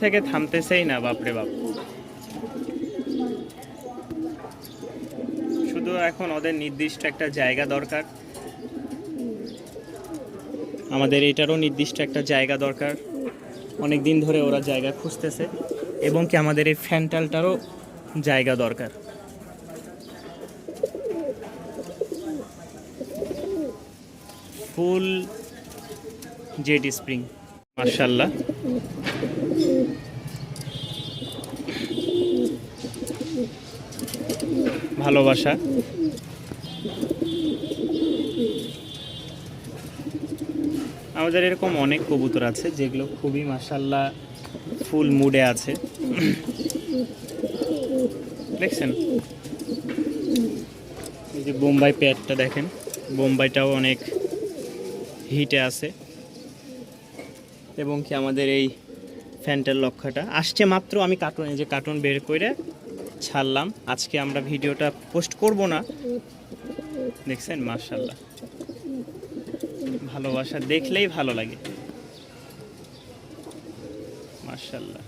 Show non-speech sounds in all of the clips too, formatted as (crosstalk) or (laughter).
থেকে থামতেছেই না, বাপরে বাপ। শুধু এখন ওদের নির্দিষ্ট একটা জায়গা দরকার। আমাদের এটারও নির্দিষ্ট একটা জায়গা দরকার। অনেক দিন ধরে ওরা জায়গা খুঁজতেছে এবং কি আমাদের এই ফ্যান্টালটারও জায়গা দরকার। ফুল জেড স্প্রিং মার্শাল্লাহ ভালোবাসা। আমাদের এরকম অনেক কবুতর আছে, যেগুলো খুবই মাসাল্লাহ ফুল মুডে আছে। দেখছেন? এই যে বোম্বাই প্যাডটা দেখেন, বোম্বাইটাও অনেক হিটে আছে। এবং কি আমাদের এই ফ্যান্টার লক্ষাটা আসছে মাত্র আমি কার্টুনে যে কার্টুন বের করে ছাড়লাম। আজকে আমরা ভিডিওটা পোস্ট করব না। দেখছেন? মার্শাল্লাহ ভালোবাসা দেখলেই ভালো লাগে। মার্শাল্লাহ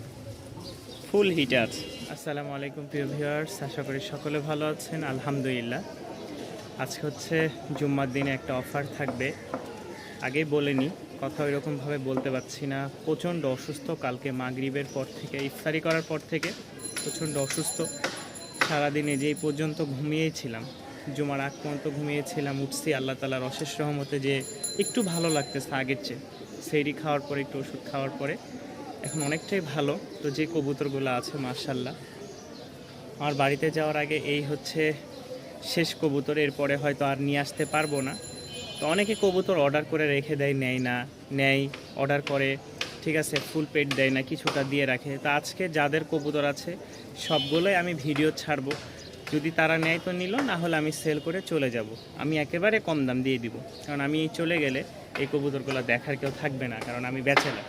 ফুল হিটে আছে। আসসালামু আলাইকুম প্রিয় ভিউয়ার্স, আশা করি সকলে ভালো আছেন। আলহামদুলিল্লাহ। আজকে হচ্ছে জুম্মার দিনে একটা অফার থাকবে। আগেই বলেনি কথা ওইরকমভাবে বলতে পারছি না। প্রচণ্ড অসুস্থ কালকে মাগরিবের পর থেকে, ইফতারি করার পর থেকে। প্রচণ্ড অসুস্থ। সারাদিনে যেই পর্যন্ত ঘুমিয়েছিলাম। জুমার আগ পর্যন্ত ঘুমিয়েছিলাম, উঠছি আল্লাহ তালার অশেষ রহমতে যে একটু ভালো লাগতেছে আগের চেয়ে। সেইরি খাওয়ার পরে, একটু ওষুধ খাওয়ার পরে। এখন অনেকটাই ভালো। তো যে কবুতরগুলো আছে মার্শাল্লাহ আমার বাড়িতে যাওয়ার আগে এই হচ্ছে শেষ কবুতর। এরপরে হয়তো আর নিয়ে আসতে পারব না। তো অনেকে কবুতর অর্ডার করে রেখে দেয়, নেয় না। নেয় অর্ডার করে। ঠিক আছে ফুল পেড দেয় না, কিছুটা দিয়ে রাখে। তা আজকে যাদের কবুতর আছে, সবগুলোই আমি ভিডিও ছাড়বো। যদি তারা নেয় তো নিল, না হলে আমি সেল করে চলে যাব। আমি একেবারে কম দাম দিয়ে দিব। কারণ আমি চলে গেলে এই কবুতরগুলো দেখার কেউ থাকবে না, কারণ আমি বেচেলাম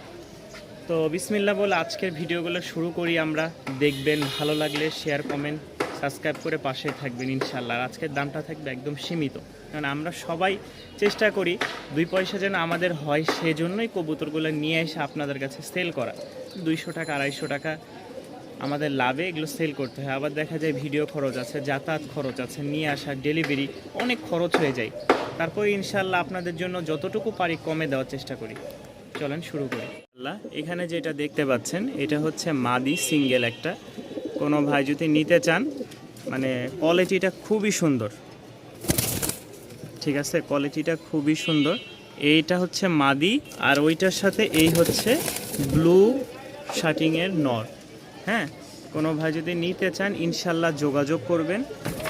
তো বিসমিল্লা বলে আজকের ভিডিওগুলো শুরু করি আমরা। দেখবেন, ভালো লাগলে শেয়ার কমেন্ট সাবস্ক্রাইব করে পাশে থাকবেন ইনশাল্লাহ আজকের দামটা থাকবে একদম সীমিত। কারণ আমরা সবাই চেষ্টা করি দুই পয়সা যেন আমাদের হয় সেজন্যই কবুতরগুলো নিয়ে এসে আপনাদের কাছে সেল করা। দুইশো টাকা, আড়াইশো টাকা আমাদের লাভে এগুলো সেল করতে হয়। আবার দেখা যায় ভিডিও খরচ আছে, যাতায়াত খরচ আছে, নিয়ে আসা, ডেলিভারি অনেক খরচ হয়ে যায়। তারপরে ইনশাল্লাহ আপনাদের জন্য যতটুকু পারি কমে দেওয়ার চেষ্টা করি। চলেন শুরু করি। আল্লাহ, এখানে যেটা দেখতে পাচ্ছেন, এটা হচ্ছে মাদি সিঙ্গেল একটা। কোনো ভাই যদি নিতে চান মানে কোয়ালিটিটা খুবই সুন্দর। ঠিক আছে? কোয়ালিটিটা খুবই সুন্দর। এইটা হচ্ছে মাদি আর ওইটার সাথে এই হচ্ছে ব্লু শার্টিংয়ের নর। হ্যাঁ? কোনো ভাই যদি নিতে চান, ইনশাল্লাহ যোগাযোগ করবেন।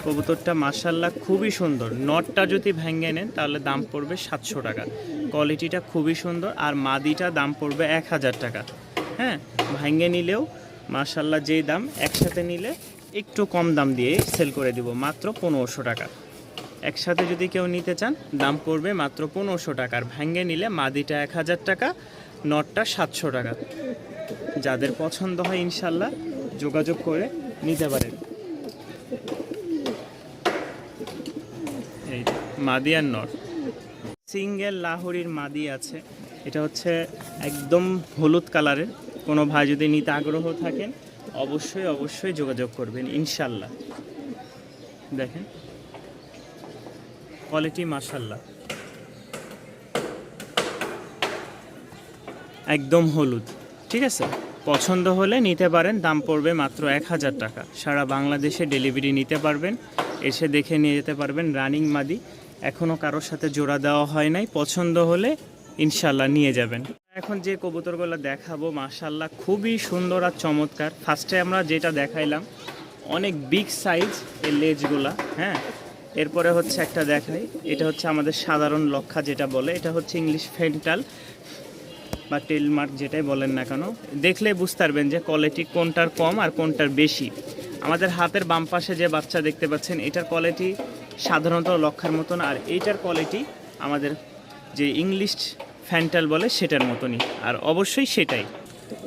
কবুতরটা মার্শাল্লাহ খুবই সুন্দর। নটটা যদি ভেঙে নেন, তাহলে দাম পড়বে সাতশো টাকা। কোয়ালিটিটা খুবই সুন্দর আর মাদিটা দাম পড়বে এক হাজার টাকা। হ্যাঁ? ভেঙে নিলেও মার্শাল্লাহ যেই দাম, একসাথে নিলে একটু কম দাম দিয়ে সেল করে দিব, মাত্র পনেরোশো টাকা। একসাথে যদি কেউ নিতে চান, দাম পড়বে মাত্র পনেরোশো টাকার ভেঙে নিলে মাদিটা এক হাজার টাকা, নটটা সাতশো টাকা। যাদের পছন্দ হয়, ইনশাল্লাহ যোগাযোগ করে নিতে পারেন। এই মাদি আর নট। সিঙ্গেল লাহোরির মাদি আছে। এটা হচ্ছে একদম হলুদ কালারের। কোনো ভাই যদি নিতে আগ্রহ থাকেন অবশ্যই অবশ্যই যোগাযোগ করবেন, ইনশাল্লাহ। দেখেন। কোয়ালিটি মাশাল্লাহ। একদম হলুদ। ঠিক আছে? পছন্দ হলে নিতে পারেন, দাম পড়বে মাত্র এক হাজার টাকা। সারা বাংলাদেশে ডেলিভারি নিতে পারবেন, এসে দেখে নিয়ে যেতে পারবেন রানিং মাদি। এখনও কারোর সাথে জোড়া দেওয়া হয় নাই, পছন্দ হলে ইনশাল্লাহ নিয়ে যাবেন। এখন যে কবুতরগুলো দেখাবো মাশাল্লাহ খুবই সুন্দর আর চমৎকার। ফার্স্টে আমরা যেটা দেখাইলাম, অনেক বিগ সাইজ এই লেজগুলা হ্যাঁ? এরপরে হচ্ছে একটা দেখাই, এটা হচ্ছে আমাদের সাধারণ লক্ষা যেটা বলে, এটা হচ্ছে ইংলিশ ফেন্টাল বা টেলমার্ক যেটাই বলেন না কেন। দেখলে বুঝতে পারবেন যে কোয়ালিটি কোনটার কম আর কোনটার বেশি। আমাদের হাতের বাম পাশে যে বাচ্চা দেখতে পাচ্ছেন, এটার কোয়ালিটি সাধারণত লক্ষার মতন, আর এইটার কোয়ালিটি আমাদের যে ইংলিশ ফ্যান্টাল বলে সেটার মতনই, আর অবশ্যই সেটাই।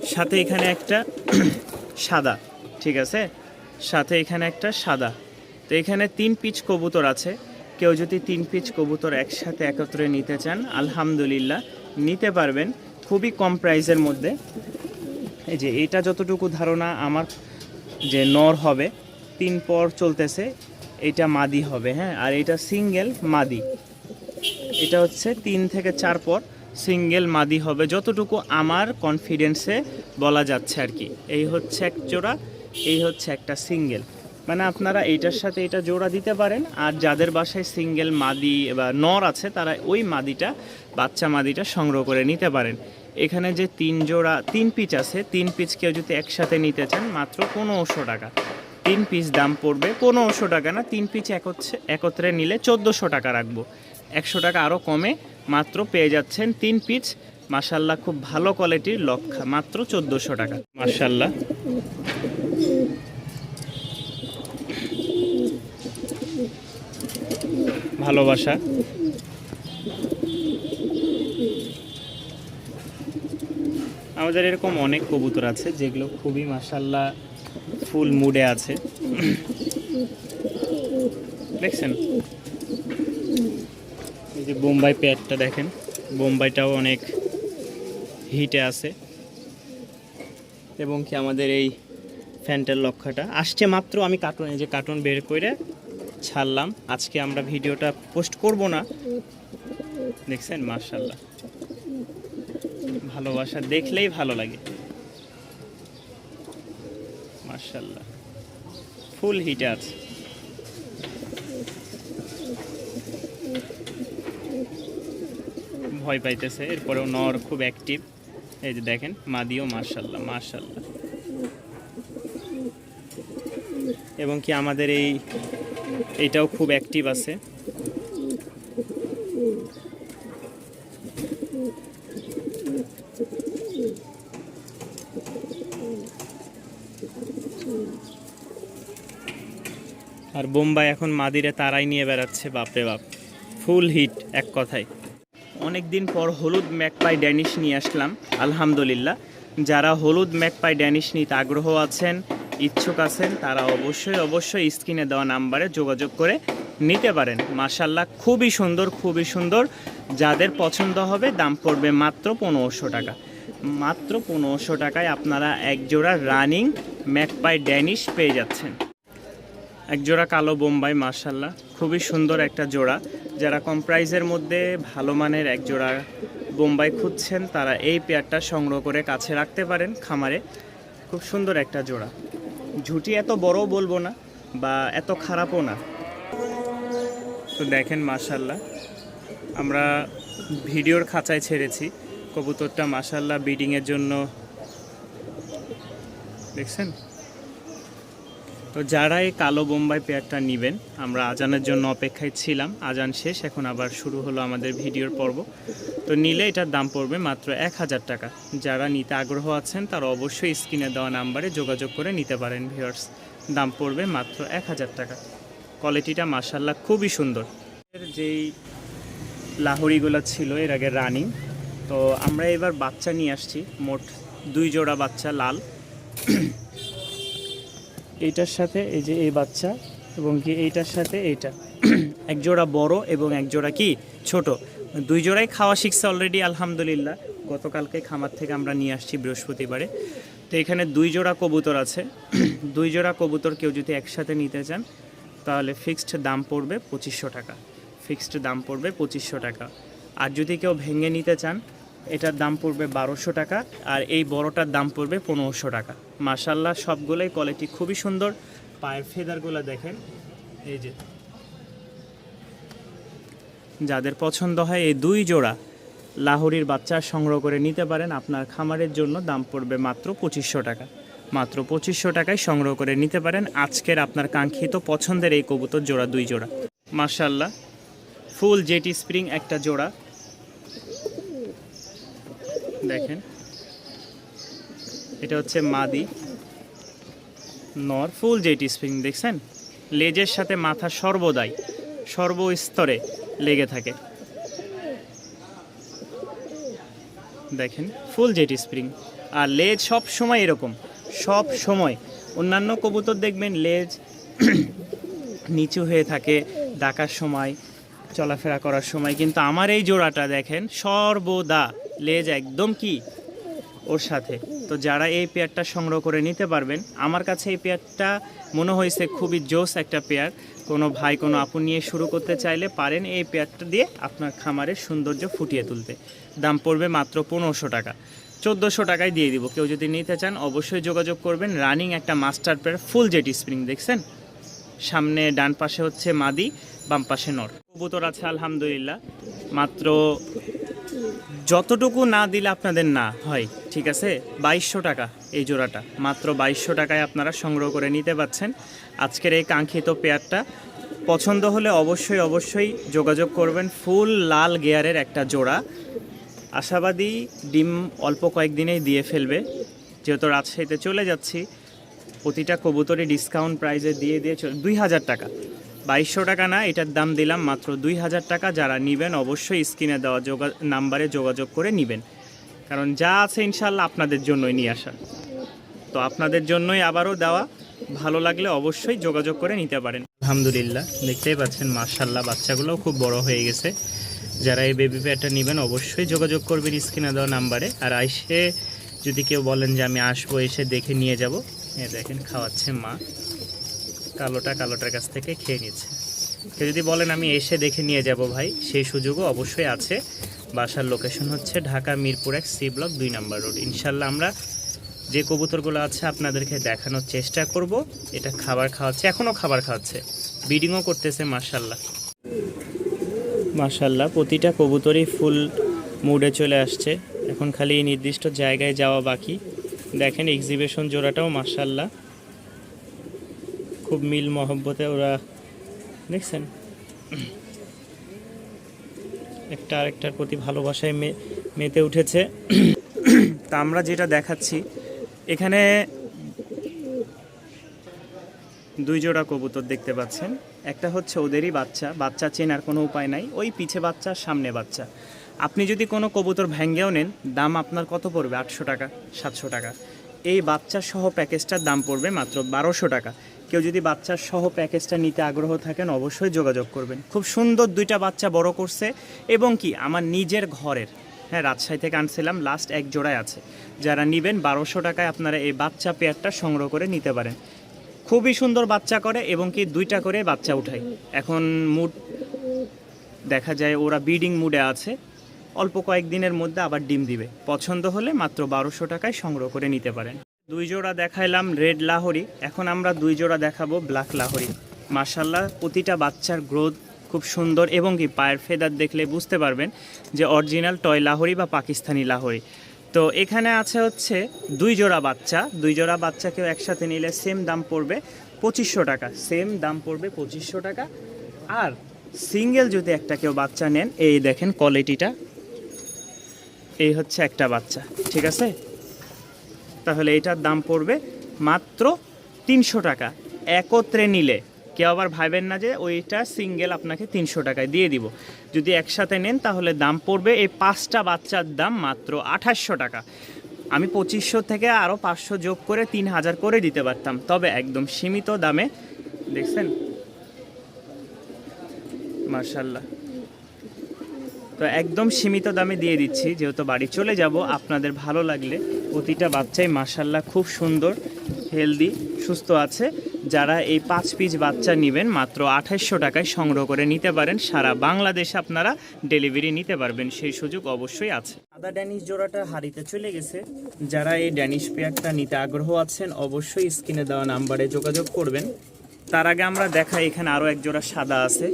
সাথে এখানে একটা (clears throat) সাদা, ঠিক আছে? সাথে এখানে একটা সাদা। তো এখানে তিন পিচ কবুতর আছে। কেউ যদি তিন পিচ কবুতর একসাথে একত্রে নিতে চান, আলহামদুলিল্লাহ, নিতে পারবেন খুবই কম প্রাইসের মধ্যে। এই যে এটা যতটুকু ধারণা আমার যে নর হবে, তিন পর চলতেছে, এটা মাদি হবে হ্যাঁ? আর এটা সিঙ্গেল মাদি। এটা হচ্ছে তিন থেকে চার পর। সিঙ্গেল মাদি হবে, যতটুকু আমার কনফিডেন্সে বলা যাচ্ছে আর কি। এই হচ্ছে এক জোড়া, এই হচ্ছে একটা সিঙ্গেল। মানে আপনারা এইটার সাথে এটা জোড়া দিতে পারেন, আর যাদের বাসায় সিঙ্গেল মাদি বা নর আছে, তারা ওই মাদিটা, বাচ্চা মাদিটা সংগ্রহ করে নিতে পারেন। এখানে যে তিন জোড়া, তিন পিচ আছে, তিন পিচ কেউ যদি একসাথে নিতে চান, মাত্র পনেরোশো টাকা। তিন পিস দাম পড়বে পনেরোশো টাকা না, তিন পিচ একত্রে একত্রে নিলে চোদ্দোশো টাকা রাখব। একশো টাকা আরও কমে মাত্র পেয়ে যাচ্ছেন তিন পিস মাসাল্লাহ খুব ভালো কোয়ালিটির লক্ষা, মাত্র চোদ্দোশো টাকা। মাসাল্লাহ ভালোবাসা। আমাদের এরকম অনেক কবুতর আছে, যেগুলো খুবই মাসাল্লাহ ফুল মুডে আছে। দেখছেন? যে বোম্বাই প্যাডটা দেখেন, বোম্বাইটাও অনেক হিটে আছে। এবং কি আমাদের এই ফ্যান্টের লক্ষাটা আসছে মাত্র আমি কার্টুন এই যে কার্টুন বের করে ছাড়লাম। আজকে আমরা ভিডিওটা পোস্ট করব না। দেখছেন? মার্শাল্লাহ ভালোবাসা দেখলেই ভালো লাগে। মার্শাল্লাহ ফুল হিটে আছে। ভয় পাইতেছে। এরপরেও নর খুব অ্যাক্টিভ এই যে দেখেন, মাদিও মার্শাল্লাহ মার্শাল্লাহ এবং কি আমাদের এই, এটাও খুব অ্যাক্টিভ আছে। আর বোম্বাই এখন মাদিরে তারাই নিয়ে বেড়াচ্ছে, বাপরে বাপ। ফুল হিট এক কথায়। অনেক দিন পর হলুদ ম্যাকপাই ড্যানিশ নিয়ে আসলাম, আলহামদুলিল্লাহ। যারা হলুদ ম্যাকপাই ড্যানিশ নিতে আগ্রহ আছেন, ইচ্ছুক আছেন, তারা অবশ্যই অবশ্যই স্ক্রিনে দেওয়া নাম্বারে যোগাযোগ করে নিতে পারেন। মাসাল্লাহ খুবই সুন্দর খুবই সুন্দর। যাদের পছন্দ হবে, দাম পড়বে মাত্র পনেরোশো টাকা। মাত্র পনেরোশো টাকায় আপনারা একজোড়া রানিং ম্যাকপাই ড্যানিশ পেয়ে যাচ্ছেন। এক জোড়া কালো বোম্বাই মার্শাল্লাহ খুবই সুন্দর একটা জোড়া। যারা কম প্রাইজের মধ্যে ভালো মানের এক জোড়া বোম্বাই খুঁজছেন, তারা এই পেয়ারটা সংগ্রহ করে কাছে রাখতে পারেন খামারে। খুব সুন্দর একটা জোড়া। ঝুটি এত বড় বলব না, বা এত খারাপও না। তো দেখেন মার্শাল্লাহ আমরা ভিডিওর খাঁচায় ছেড়েছি। কবুতরটা মার্শাল্লাহ ব্রিডিংয়ের জন্য। দেখছেন? তো যারা এই কালো বোম্বাই পেয়ারটা নেবেন, আমরা আজানের জন্য অপেক্ষায় ছিলাম। আজান শেষ, এখন আবার শুরু হলো আমাদের ভিডিওর পর্ব। তো নিলে এটার দাম পড়বে মাত্র এক হাজার টাকা। যারা নিতে আগ্রহ আছেন, তারা অবশ্যই স্ক্রিনে দেওয়া নাম্বারে যোগাযোগ করে নিতে পারেন, ভিউয়ার্স। দাম পড়বে মাত্র এক হাজার টাকা। কোয়ালিটিটা মাসাল্লাহ খুবই সুন্দর। যেই লাহড়িগুলো ছিল, এর আগে রানিং। তো আমরা এবার বাচ্চা নিয়ে আসছি, মোট দুই জোড়া বাচ্চা লাল। এইটার সাথে এই যে এই বাচ্চা এবং কি এইটার সাথে এইটা। (clears throat) এক জোড়া বড় এবং এক জোড়া কি? ছোট। দুই জোড়াই খাওয়া শিখছে অলরেডি আলহামদুলিল্লাহ। গতকালকে খামার থেকে আমরা নিয়ে আসছি বৃহস্পতিবারে। তো এখানে দুই জোড়া কবুতর আছে। (clears throat) দুই জোড়া কবুতর কেউ যদি একসাথে নিতে চান, তাহলে ফিক্সড দাম পড়বে পঁচিশশো টাকা। ফিক্সড দাম পড়বে পঁচিশশো টাকা। আর যদি কেউ ভেঙে নিতে চান এটার দাম পড়বে বারোশো টাকা আর এই বড়টার দাম পড়বে পনেরোশো টাকা। মাসাল্লাহ সবগুলোই কোয়ালিটি খুবই সুন্দর। পায়ের ফেদারগুলো দেখেন, এই যে। যাদের পছন্দ হয় এই দুই জোড়া লাহোরির বাচ্চা সংগ্রহ করে নিতে পারেন। আপনার খামারের জন্য দাম পড়বে মাত্র পঁচিশশো টাকা। মাত্র পঁচিশশো টাকায় সংগ্রহ করে নিতে পারেন। আজকের আপনার কাঙ্ক্ষিত পছন্দের এই কবুতর জোড়া, দুই জোড়া। মার্শাল্লাহ ফুল জেটি স্প্রিং একটা জোড়া। দেখেন। এটা হচ্ছে মাদি। নর, ফুল জেটি স্প্রিং, দেখছেন? লেজের সাথে মাথা সর্বদাই, সর্বস্তরে লেগে থাকে। দেখেন, ফুল জেটি স্প্রিং। আর লেজ সব সময় এরকম, সব সময়। অন্যান্য কবুতর দেখবেন লেজ (clears throat) নিচু হয়ে থাকে, ডাকার সময়, চলাফেরা করার সময়। কিন্তু আমার এই জোড়াটা দেখেন, সর্বদা লেজ একদম কি? ওর সাথে। তো যারা এই পেয়ারটা সংগ্রহ করে নিতে পারবেন, আমার কাছে এই পেয়ারটা মনে হয়েছে খুবই জোস একটা পেয়ার। কোনো ভাই, কোনো আপু নিয়ে শুরু করতে চাইলে পারেন এই পেয়ারটা দিয়ে আপনার খামারের সৌন্দর্য ফুটিয়ে তুলতে। দাম পড়বে মাত্র পনেরোশো টাকা। চোদ্দোশো টাকায় দিয়ে দিব। কেউ যদি নিতে চান, অবশ্যই যোগাযোগ করবেন। রানিং একটা master pair, full JT spring, দেখছেন? সামনে ডান পাশে হচ্ছে মাদি, বাম পাশে নর। কবুতর আছে, আলহামদুলিল্লাহ। মাত্র যতটুকু না দিলে আপনাদের না হয়, ঠিক আছে? বাইশশো টাকা এই জোড়াটা। মাত্র বাইশশো টাকায় আপনারা সংগ্রহ করে নিতে পাচ্ছেন। আজকের এই কাঙ্ক্ষিত পেয়ারটা। পছন্দ হলে অবশ্যই অবশ্যই যোগাযোগ করবেন ফুল লাল গেয়ারের একটা জোড়া। আশাবাদী ডিম অল্প কয়েকদিনেই দিয়ে ফেলবে। যেহেতু রাজশাহীতে চলে যাচ্ছি, প্রতিটা কবুতরে ডিসকাউন্ট প্রাইজে দিয়ে দিয়ে চলে দুই হাজার টাকা। বাইশশো টাকা না, এটার দাম দিলাম মাত্র দুই হাজার টাকা। যারা নেবেন অবশ্যই স্ক্রিনে দেওয়া যোগা নাম্বারে যোগাযোগ করে নেবেন। কারণ যা আছে ইনশাল্লাহ আপনাদের জন্যই নিয়ে আসা তো আপনাদের জন্যই আবারও দেওয়া। ভালো লাগলে অবশ্যই যোগাযোগ করে নিতে পারেন। আলহামদুলিল্লাহ, দেখতেই পাচ্ছেন মার্শাল্লাহ বাচ্চাগুলোও খুব বড় হয়ে গেছে। যারা এই বেবি প্যাডটা নেবেন অবশ্যই যোগাযোগ করবেন স্ক্রিনে দেওয়া নাম্বারে। আর আইসে যদি কেউ বলেন যে আমি আসব, এসে দেখে নিয়ে যাব। এ দেখেন, খাওয়াচ্ছে মা। কালোটা কালোটার কাছ থেকে খেয়ে নিচ্ছে। কেউ যদি বলেন, আমি এসে দেখে নিয়ে যাব ভাই, সেই সুযোগও অবশ্যই আছে। বাসার লোকেশন হচ্ছে ঢাকা মিরপুর এক সি ব্লক দুই নম্বর রোড। ইনশাল্লাহ আমরা যে কবুতরগুলো আছে আপনাদেরকে দেখানোর চেষ্টা করব। এটা খাবার খাওয়াচ্ছে এখনও খাবার খাওয়াচ্ছে। ব্রিডিংও করতেছে মার্শাল্লাহ মার্শাল্লাহ প্রতিটা কবুতরই ফুল মুডে চলে আসছে। এখন খালি এই নির্দিষ্ট জায়গায় যাওয়া বাকি। দেখেন এক্সিবিশন জোড়াটাও মার্শাল্লাহ খুব মিল মহব্বতে ওরা দেখছেন? একটা আরেকটার প্রতি ভালোবাসায় মেতে উঠেছে। তা আমরা যেটা দেখাচ্ছি, এখানে দুই জোড়া কবুতর দেখতে পাচ্ছেন। একটা হচ্ছে ওদেরই বাচ্চা বাচ্চা চেনার কোনো উপায় নাই। ওই পিছে বাচ্চা, সামনে বাচ্চা। আপনি যদি কোনো কবুতর ভেঙ্গেও নেন, দাম আপনার কত পড়বে? আটশো টাকা, সাতশো টাকা। এই বাচ্চা সহ প্যাকেজটার দাম পড়বে মাত্র বারোশো টাকা। কেউ যদি বাচ্চার সহ প্যাকেজটা নিতে আগ্রহ থাকেন, অবশ্যই যোগাযোগ করবেন। খুব সুন্দর দুইটা বাচ্চা বড় করছে এবং কি, আমার নিজের ঘরের হ্যাঁ রাজশাহী থেকে আনছিলাম লাস্ট এক জোড়ায় আছে। যারা নেবেন, বারোশো টাকায় আপনারা এই বাচ্চা পেয়ারটা সংগ্রহ করে নিতে পারেন। খুবই সুন্দর বাচ্চা করে এবং কি, দুইটা করে বাচ্চা উঠায় এখন মুড দেখা যায়, ওরা ব্রিডিং মুডে আছে। অল্প কয়েকদিনের মধ্যে আবার ডিম দিবে। পছন্দ হলে মাত্র বারোশো টাকায় সংগ্রহ করে নিতে পারেন। দুই জোড়া দেখাইলাম রেড লাহরি। এখন আমরা দুই জোড়া দেখাবো ব্ল্যাক লাহরি। মার্শাল্লাহ প্রতিটা বাচ্চার গ্রোথ খুব সুন্দর এবং কি পায়ের ফেদার দেখলে বুঝতে পারবেন যে অরিজিনাল টয় লাহরি বা পাকিস্তানি লাহরি। তো এখানে আছে হচ্ছে দুই জোড়া বাচ্চা। দুই জোড়া বাচ্চাকেও একসাথে নিলে সেম দাম পড়বে পঁচিশশো টাকা। সেম দাম পড়বে পঁচিশশো টাকা। আর সিঙ্গেল যদি একটা কেউ বাচ্চা নেন, এই দেখেন কোয়ালিটিটা এই হচ্ছে একটা বাচ্চা। ঠিক আছে? তাহলে এটার দাম পড়বে মাত্র তিনশো টাকা। একত্রে নিলে, কেউ আবার ভাবেন না যে ওইটা সিঙ্গেল আপনাকে তিনশো টাকায় দিয়ে দিব। যদি একসাথে নেন তাহলে দাম পড়বে এই পাঁচটা বাচ্চার দাম মাত্র আঠাশশো টাকা। আমি পঁচিশশো থেকে আরও পাঁচশো যোগ করে তিন হাজার করে দিতে পারতাম। তবে একদম সীমিত দামে, দেখছেন? মার্শাল্লাহ তো একদম সীমিত দামে দিয়ে দিচ্ছি, যেহেতু বাড়ি চলে যাব, আপনাদের ভালো লাগলে প্রতিটা বাচ্চাই মার্শাল্লাহ খুব সুন্দর হেলদি সুস্থ আছে। যারা এই পাঁচ পিস বাচ্চা নেবেন, মাত্র আঠাইশশো টাকায় সংগ্রহ করে নিতে পারেন। সারা বাংলাদেশে আপনারা ডেলিভারি নিতে পারবেন, সেই সুযোগ অবশ্যই আছে। সাদা ড্যানিশ জোড়াটা হারিতে চলে গেছে। যারা এই ড্যানিশ পেয়ারটা নিতে আগ্রহ আছেন, অবশ্যই স্ক্রিনে দেওয়া নাম্বারে যোগাযোগ করবেন। তার আগে আমরা দেখাই, এখানে আরও এক জোড়া সাদা আছে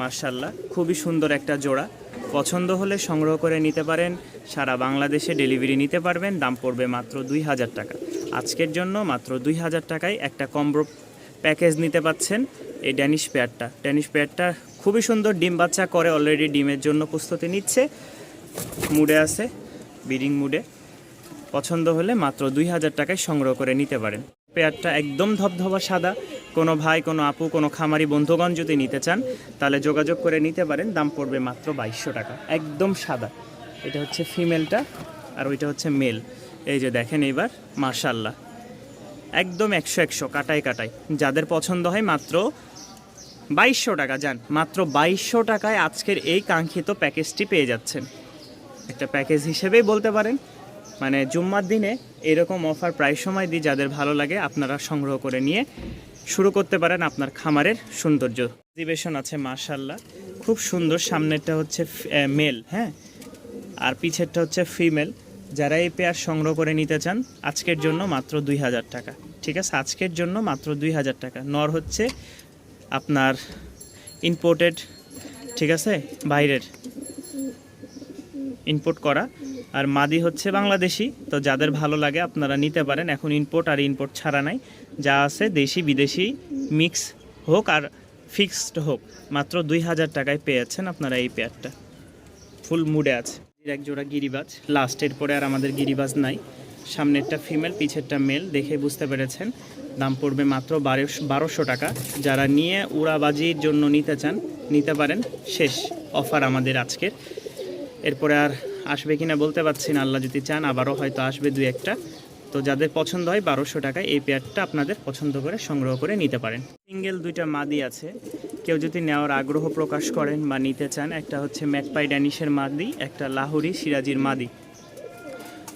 মার্শাল্লাহ খুবই সুন্দর একটা জোড়া। পছন্দ হলে সংগ্রহ করে নিতে পারেন। সারা বাংলাদেশে ডেলিভারি নিতে পারবেন। দাম পড়বে মাত্র দুই হাজার টাকা। আজকের জন্য মাত্র দুই হাজার টাকায় একটা কম্বো প্যাকেজ নিতে পাচ্ছেন এই ড্যানিশ পেয়ারটা। ড্যানিশ পেয়ারটা খুবই সুন্দর ডিম বাচ্চা করে অলরেডি ডিমের জন্য প্রস্তুতি নিচ্ছে। মুডে আছে বিডিং মুডে। পছন্দ হলে মাত্র দুই হাজার টাকায় সংগ্রহ করে নিতে পারেন। পেয়ারটা একদম ধবধবা সাদা। কোনো ভাই, কোনো আপু, কোনো খামারি বন্ধুগণ যদি নিতে চান, তাহলে যোগাযোগ করে নিতে পারেন। দাম পড়বে মাত্র বাইশশো টাকা। একদম সাদা। এটা হচ্ছে ফিমেলটা আর ওইটা হচ্ছে মেল। এই যে দেখেন এইবার মার্শাল্লাহ একদম একশো একশো কাটাই কাটাই যাদের পছন্দ হয় মাত্র বাইশশো টাকা, যান। মাত্র বাইশশো টাকায় আজকের এই কাঙ্ক্ষিত প্যাকেজটি পেয়ে যাচ্ছেন। একটা প্যাকেজ হিসেবেই বলতে পারেন মানে জুম্মার দিনে এরকম অফার প্রায় সময় দিই, যাদের ভালো লাগে আপনারা সংগ্রহ করে নিয়ে শুরু করতে পারেন আপনার খামারের সৌন্দর্য। এক্সিবিশন আছে মার্শাল্লাহ খুব সুন্দর, সামনেরটা হচ্ছে মেল হ্যাঁ? আর পিছেরটা হচ্ছে ফিমেল যারা এই পেয়ার সংগ্রহ করে নিতে চান, আজকের জন্য মাত্র দুই হাজার টাকা। ঠিক আছে? আজকের জন্য মাত্র দুই হাজার টাকা। নর হচ্ছে আপনার ইম্পোর্টেড ঠিক আছে? বাইরের ইনপোর্ট করা। আর মাদি হচ্ছে বাংলাদেশি। তো যাদের ভালো লাগে আপনারা নিতে পারেন। এখন ইনপোর্ট আর ইনপোর্ট ছাড়া নাই। যা আছে, দেশি বিদেশি মিক্স হোক আর ফিক্সড হোক, মাত্র দুই হাজার টাকায় পেয়ে যাচ্ছেন আপনারা এই পেয়ারটা ফুল মুডে আছে। এক জোড়া গিরিবাজ লাস্টের পরে আর আমাদের গিরিবাজ নাই। সামনেরটা ফিমেল পিছেরটা মেল দেখে বুঝতে পেরেছেন। দাম পড়বে মাত্র বারোশো বারোশো টাকা। যারা নিয়ে উড়াবাজির জন্য নিতে চান, নিতে পারেন। শেষ অফার আমাদের আজকের। এরপরে আর আসবে কিনা বলতে পারছি না। আল্লাহ যদি চান, আবারও হয়তো আসবে দুই একটা। তো যাদের পছন্দ হয় বারোশো টাকায় এই পেয়ারটা আপনাদের পছন্দ করে সংগ্রহ করে নিতে পারেন। সিঙ্গেল দুইটা মাদি আছে। কেউ যদি নেওয়ার আগ্রহ প্রকাশ করেন বা নিতে চান, একটা হচ্ছে ম্যাকপাই ড্যানিশের মাদি, একটা লাহুরি সিরাজির মাদি।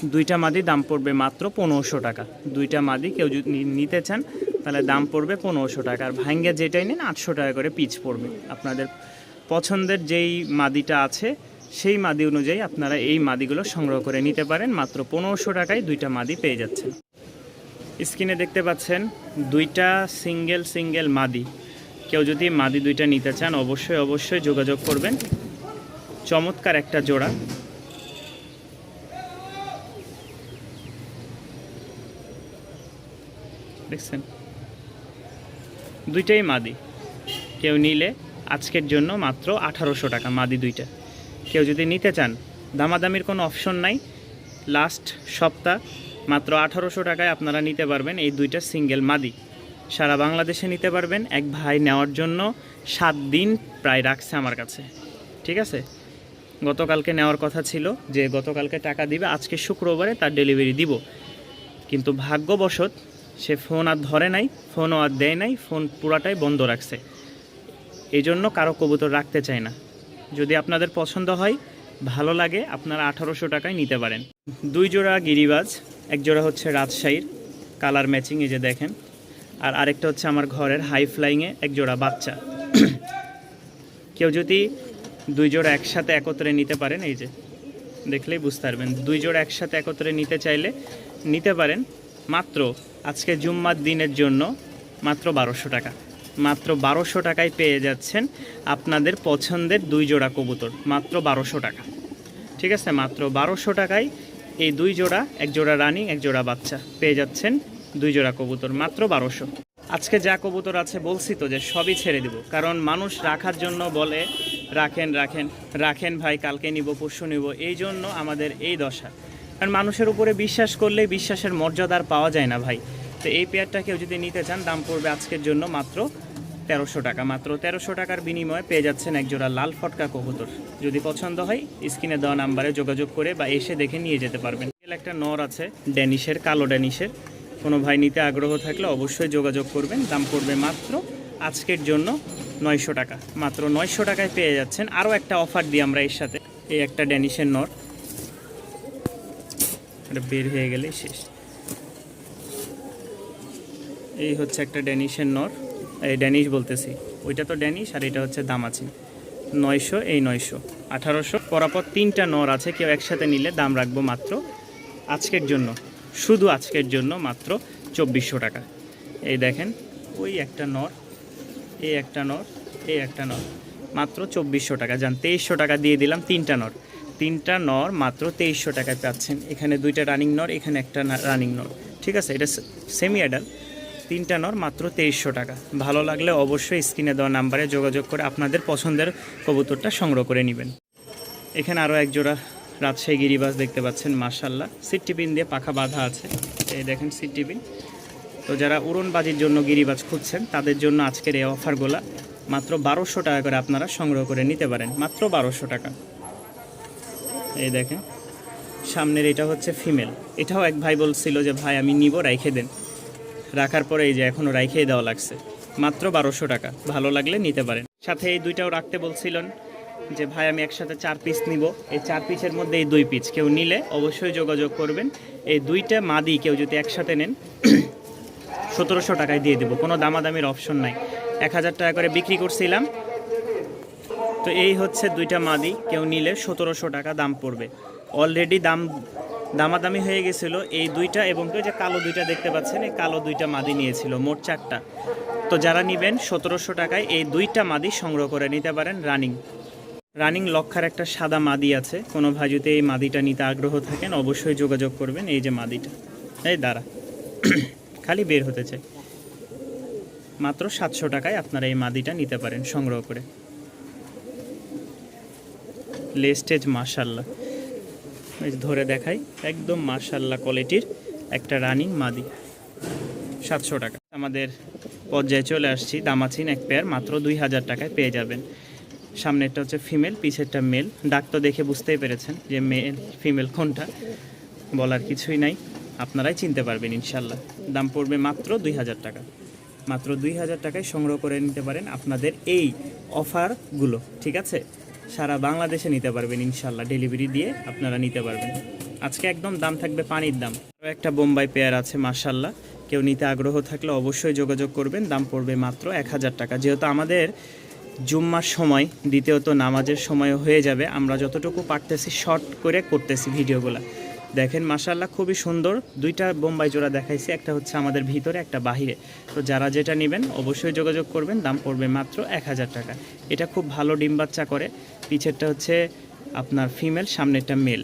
দুইটা মাদি দাম পড়বে মাত্র পনেরোশো টাকা। দুইটা মাদি কেউ যদি নিতে চান, তাহলে দাম পড়বে পনেরোশো টাকা। আর ভাঙ্গে যেটাই নেন, আটশো টাকা করে পিচ পড়বে। আপনাদের পছন্দের যেই মাদিটা আছে সেই মাদি অনুযায়ী আপনারা এই মাদিগুলো সংগ্রহ করে নিতে পারেন। মাত্র পনেরোশো টাকায় দুইটা মাদি পেয়ে যাচ্ছেন। স্ক্রিনে দেখতে পাচ্ছেন দুইটা সিঙ্গেল সিঙ্গেল মাদি। কেউ যদি মাদি দুইটা নিতে চান, অবশ্যই অবশ্যই যোগাযোগ করবেন। চমৎকার একটা জোড়া। দেখছেন? দুইটাই মাদি। কেউ নিলে আজকের জন্য মাত্র আঠারোশো টাকা মাদি দুইটা। কেউ যদি নিতে চান, দামাদামির কোনো অপশন নাই। লাস্ট সপ্তাহ, মাত্র আঠারোশো টাকায় আপনারা নিতে পারবেন এই দুইটা সিঙ্গেল মাদি। সারা বাংলাদেশে নিতে পারবেন, এক ভাই নেওয়ার জন্য সাত দিন প্রায় রাখছে আমার কাছে। ঠিক আছে? গতকালকে নেওয়ার কথা ছিল যে গতকালকে টাকা দিবে, আজকে শুক্রবারে তার ডেলিভারি দিব। কিন্তু ভাগ্যবশত সে ফোন আর ধরে নাই, ফোনও আর দেয় নাই, ফোন পুরাটাই বন্ধ রাখছে। এই জন্য কারও কবুতর রাখতে চায় না। যদি আপনাদের পছন্দ হয়, ভালো লাগে, আপনারা আঠারোশো টাকায় নিতে পারেন। দুই জোড়া গিরিবাজ, এক জোড়া হচ্ছে রাজশাহীর কালার ম্যাচিং, এই যে দেখেন। আর আরেকটা হচ্ছে আমার ঘরের হাই ফ্লাইংয়ে এক জোড়া বাচ্চা। কেউ যদি দুই জোড়া একসাথে একত্রে নিতে পারেন, এই যে দেখলেই বুঝতে পারবেন। দুই জোড়া একসাথে একত্রে নিতে চাইলে নিতে পারেন, মাত্র আজকে জুম্মার দিনের জন্য মাত্র বারোশো টাকা। মাত্র বারোশো টাকায় পেয়ে যাচ্ছেন আপনাদের পছন্দের দুই জোড়া কবুতর, মাত্র বারোশো টাকা। ঠিক আছে, মাত্র বারোশো টাকায় এই দুই জোড়া, এক জোড়া রানিং, এক জোড়া বাচ্চা পেয়ে যাচ্ছেন দুই জোড়া কবুতর, মাত্র বারোশো। আজকে যা কবুতর আছে বলছি তো যে সবই ছেড়ে দিব, কারণ মানুষ রাখার জন্য বলে, রাখেন রাখেন রাখেন ভাই, কালকে নিব, পরশু নিব। এই জন্য আমাদের এই দশা। কারণ মানুষের উপরে বিশ্বাস করলে বিশ্বাসের মর্যাদা আর পাওয়া যায় না ভাই। তো এই পেয়ারটা কেউ যদি নিতে চান, দাম পড়বে আজকের জন্য মাত্র তেরোশো টাকা। মাত্র তেরোশো টাকার বিনিময়ে পেয়ে যাচ্ছেন একজোড়া লাল ফটকা কবুতর। যদি পছন্দ হয়, স্ক্রিনে দেওয়া নাম্বারে যোগাযোগ করে বা এসে দেখে নিয়ে যেতে পারবেন। একটা নর আছে, ড্যানিশের, কালো ড্যানিশের। কোনো ভাই নিতে আগ্রহ থাকলে অবশ্যই যোগাযোগ করবেন। দাম পড়বে মাত্র আজকের জন্য নয়শো টাকা। মাত্র নয়শো টাকায় পেয়ে যাচ্ছেন আরও একটা অফার দিই আমরা এর সাথে। এই একটা ড্যানিশের নর। এটা বের হয়ে গেলে শেষ। এই হচ্ছে একটা ড্যানিশের নর, এই ড্যানিশ বলতেছি। ওইটা তো ড্যানিশ আর এটা হচ্ছে দামাচি। নয়শো, এই নয়শো। আঠারোশো, পরাপর তিনটা নর আছে, কেউ একসাথে নিলে দাম রাখব মাত্র আজকের জন্য। শুধু আজকের জন্য মাত্র চব্বিশশো টাকা। এই দেখেন, ওই একটা নর, এই একটা নর, এই একটা নর। মাত্র চব্বিশশো টাকা। যান, তেইশশো টাকা দিয়ে দিলাম তিনটা নর। তিনটা নর মাত্র তেইশশো টাকায় পাচ্ছেন। এখানে দুইটা রানিং নর, এখানে একটা রানিং নর। ঠিক আছে, এটা সেমি অ্যাডাল তিনটা নর, মাত্র তেইশশো টাকা। ভালো লাগলে অবশ্যই স্ক্রিনে দেওয়া নাম্বারে যোগাযোগ করে আপনাদের পছন্দের কবুতরটা সংগ্রহ করে নেবেন। এখানে আরও এক জোড়া রাজশাহী গিরিবাস দেখতে পাচ্ছেন মার্শাল্লাহ সিট টিপিন দিয়ে পাখা বাঁধা আছে। এই দেখেন সিট টিপিন তো যারা উড়নবাজির জন্য গিরিবাজ খুঁজছেন, তাদের জন্য আজকের এই অফারগুলো মাত্র বারোশো টাকা করে আপনারা সংগ্রহ করে নিতে পারেন। মাত্র বারোশো টাকা। এই দেখেন, সামনের এটা হচ্ছে ফিমেল। এটাও এক ভাই বলছিল যে, ভাই, আমি নিব রাইখে দেন। রাখার পরে এই যে এখনও রাইখেই দেওয়া লাগছে। মাত্র বারোশো টাকা। ভালো লাগলে নিতে পারেন। সাথে এই দুইটাও রাখতে বলছিলেন যে, ভাই, আমি একসাথে চার পিস নিব। এই চার পিসের মধ্যে এই দুই পিস কেউ নিলে অবশ্যই যোগাযোগ করবেন। এই দুইটা মাদি কেউ যদি একসাথে নেন, (clears throat) সতেরোশো টাকায় দিয়ে দেবো। কোনো দামাদামির অপশন নাই। এক হাজার টাকা করে বিক্রি করছিলাম। তো এই হচ্ছে দুইটা মাদি। কেউ নিলে সতেরোশো টাকা দাম পড়বে। অলরেডি দাম দামাদামি হয়ে গেছিল। এই দুইটা এবং ওই যে কালো দুইটা দেখতে পাচ্ছেন, এই কালো দুইটা মাদি নিয়েছিল, মোট চারটা। তো যারা নেবেন সতেরোশো টাকায় এই দুইটা মাদি সংগ্রহ করে নিতে পারেন রানিং। রানিং লক্ষার একটা সাদা মাদি আছে, কোনো যদি এই মাদিটা নিতে আগ্রহ থাকেন, অবশ্যই যোগাযোগ করবেন এই যে মাদিটা। এই দাঁড়া, (coughs) খালি বের হতে চাই। মাত্র সাতশো টাকায় আপনারা এই মাদিটা নিতে পারেন সংগ্রহ করে। লেস্টেজ যে ধরে দেখাই, একদম মাশাল্লাহ কোয়ালিটির একটা রানিং মাদি। সাতশো টাকা। আমাদের পর্যায়ে চলে আসছি, দামাচিন এক পেয়ার মাত্র দুই হাজার টাকায় পেয়ে যাবেন। সামনেরটা হচ্ছে ফিমেল পিছেরটা মেল ডাক তো দেখে বুঝতেই পেরেছেন যে মেল ফিমেল কোনটা। বলার কিছুই নাই, আপনারাই চিনতে পারবেন ইনশাল্লাহ দাম পড়বে মাত্র দুই হাজার টাকা। মাত্র দুই হাজার টাকায় সংগ্রহ করে নিতে পারেন আপনাদের এই অফারগুলো ঠিক আছে? সারা বাংলাদেশে নিতে পারবেন ইনশাল্লাহ ডেলিভারি দিয়ে আপনারা নিতে পারবেন। আজকে একদম দাম থাকবে পানির দাম। একটা বোম্বাই পেয়ার আছে মার্শাল্লাহ কেউ নিতে আগ্রহ থাকলে অবশ্যই যোগাযোগ করবেন, দাম পড়বে মাত্র এক হাজার টাকা। যেহেতু আমাদের জুম্মার সময়, দ্বিতীয়ত নামাজের সময় হয়ে যাবে, আমরা যতটুকু পারতেছি শর্ট করে করতেছি ভিডিওগুলো। দেখেন মাশাল্লাহ খুবই সুন্দর। দুইটা বোম্বাই জোড়া দেখাইছে, একটা হচ্ছে আমাদের ভিতরে, একটা বাহিরে। তো যারা যেটা নেবেন, অবশ্যই যোগাযোগ করবেন, দাম পড়বে মাত্র এক হাজার টাকা। এটা খুব ভালো ডিম বাচ্চা করে। পিছেরটা হচ্ছে আপনার ফিমেল, সামনেরটা মেল।